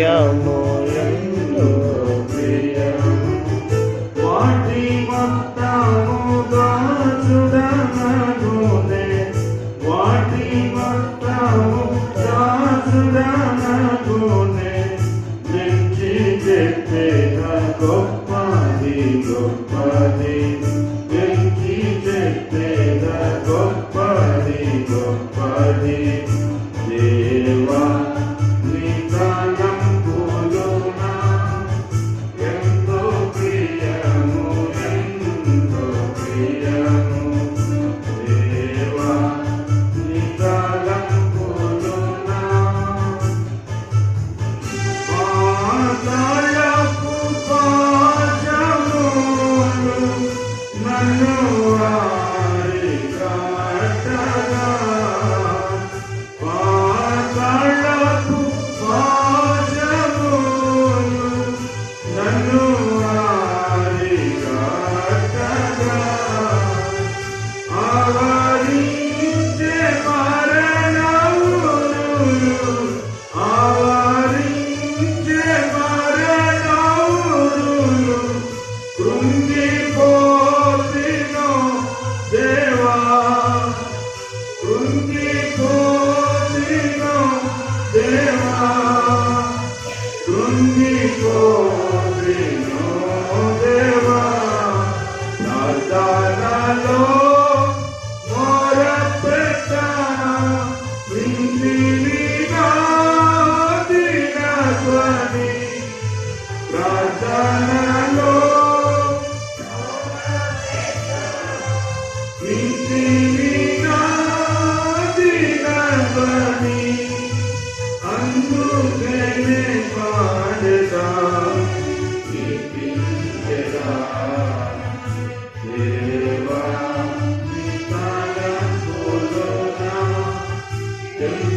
ప్రియము గొప్పది గొప్పది వెంకి చెప్పేద గొప్పది గొప్పది you are. তুমি তো বিনোদে Yeah.